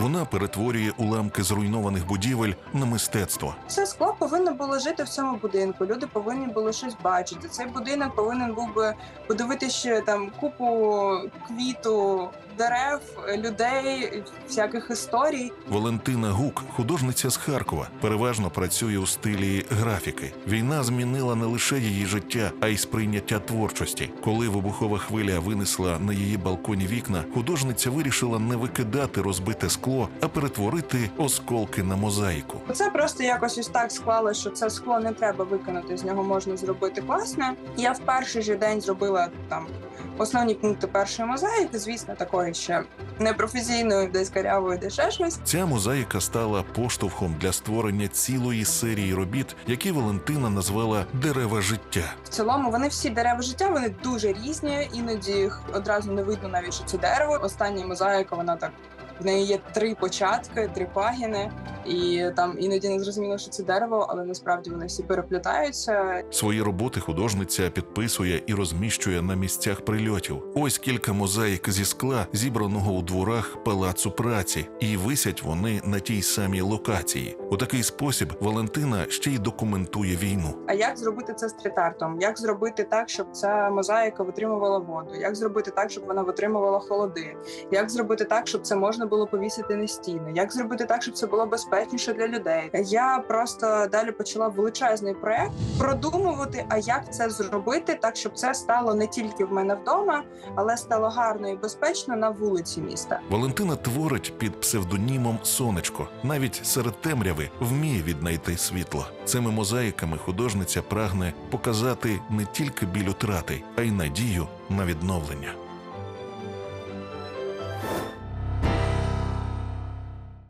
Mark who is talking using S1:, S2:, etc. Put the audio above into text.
S1: Вона перетворює уламки зруйнованих будівель на мистецтво.
S2: Це скло повинно було жити в цьому будинку. Люди повинні були щось бачити. Цей будинок повинен був би подивити ще там купу квіту, дерев, людей, всяких історій.
S1: Валентина Гук, художниця з Харкова, переважно працює у стилі графіки. Війна змінила не лише її життя, а й сприйняття творчості. Коли вибухова хвиля винесла на її балконі вікна, художниця вирішила не викидати розбите скло, а перетворити осколки на мозаїку.
S2: Це просто якось ось так склало, що це скло не треба виконати. З нього можна зробити класне. Я в перший же день зробила там основні пункти першої мозаїки. Звісно, такої ще непрофесійної, десь карявої, де ще щось.
S1: Ця мозаїка стала поштовхом для створення цілої серії робіт, які Валентина назвала дерева життя.
S2: В цілому вони всі дерева життя, вони дуже різні. Іноді їх одразу не видно навіть, що це дерево. Остання мозаїка, вона так. В неї є три початки, три пагіни, і там іноді не зрозуміло, що це дерево, але насправді вони всі переплітаються.
S1: Свої роботи художниця підписує і розміщує на місцях прильотів. Ось кілька мозаїк зі скла, зібраного у дворах палацу праці, і висять вони на тій самій локації. У такий спосіб Валентина ще й документує війну.
S2: А як зробити це стріт-артом? Як зробити так, щоб ця мозаїка витримувала воду? Як зробити так, щоб вона витримувала холоди? Як зробити так, щоб це можна було повісити на стіни? Як зробити так, щоб це було безпечніше для людей? Я просто далі почала величезний проект продумувати, а як це зробити, так щоб це стало не тільки в мене вдома, але стало гарно і безпечно на вулиці міста.
S1: Валентина творить під псевдонімом Сонечко. Навіть серед темряви вміє віднайти світло. Цими мозаїками художниця прагне показати не тільки біль утрати, а й надію на відновлення.